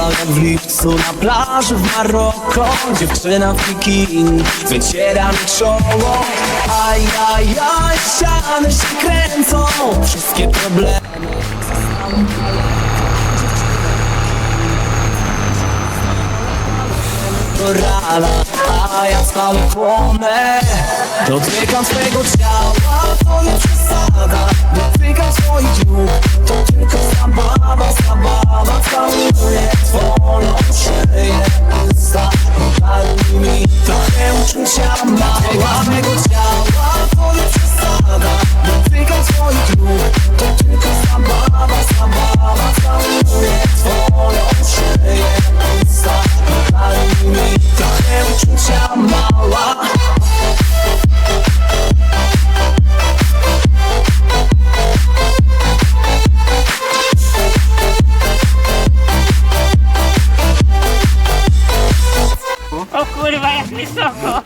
jak w lipcu na plaży w Maroko. Dziewczyna w bikini wyciera mi czoło. Ajajaj, ściany się kręcą. Wszystkie problemy. Do rana A ja cały płonę. Dotykam swego ciała, to nie przesada. Dotykam swoich całuje Wolą szyję Zapali mi trochę uczucia mała mego ciała To przesada Dotykam swoich To tylko zabawa, zabawa Całuje Wolą szyję mi trochę mała wysoko.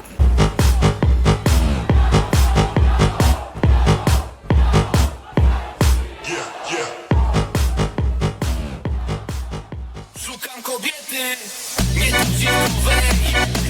Szukam kobiety, nie nowej